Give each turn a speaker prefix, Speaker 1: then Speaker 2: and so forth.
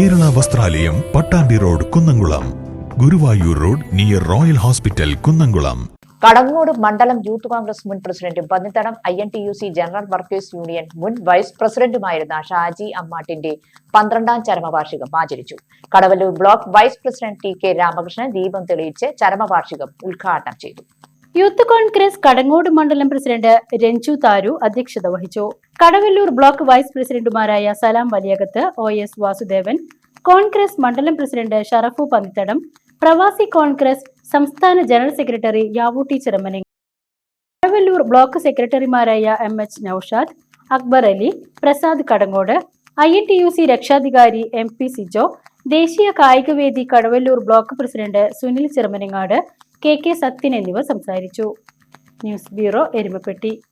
Speaker 1: കലാലയം Pattambi road Kunnamkulam. Guruvayur road near Royal Hospital Kunnamkulam.
Speaker 2: Kadangode മണ്ഡലം youth Congress മുൻ പ്രസിഡന്റും Pannithadam I N T U C general workers union മുൻ vice പ്രസിഡന്റുമായിരുന്ന ഷാജി അമ്മാട്ടിന്റെ പന്ത്രണ്ടാം ചരമവാർഷികം ആചരിച്ചു. Kadavallur block vice president T K Ramakrishnan ദീപം തെളിയിച്ച് ചരമവാർഷികം ഉദ്ഘാടനം ചെയ്തു.
Speaker 3: യൂത്ത് കോൺഗ്രസ് കടങ്ങോട് മണ്ഡലം പ്രസിഡന്റ് രഞ്ജു താരു അധ്യക്ഷത വഹിച്ചു. കടവല്ലൂർ ബ്ലോക്ക് വൈസ് പ്രസിഡന്റുമാരായ സലാം വലിയകത്ത് ഒ എസ് വാസുദേവൻ കോൺഗ്രസ് മണ്ഡലം പ്രസിഡന്റ് ഷറഫു പന്നിത്തടം പ്രവാസി കോൺഗ്രസ് സംസ്ഥാന general secretary Yavootty Chiramani Kadavallur block സെക്രട്ടറിമാരായ M H Noushad Akbar Ali Prasad Kadangode I N T U C രക്ഷാധികാരി എം പി സിജോ ദേശീയ കായികവേദി Kadavallur block president Sunil Chiramanangad K K Sathyan എന്നിവർ സംസാരിച്ചു. News bureau Erumappetty.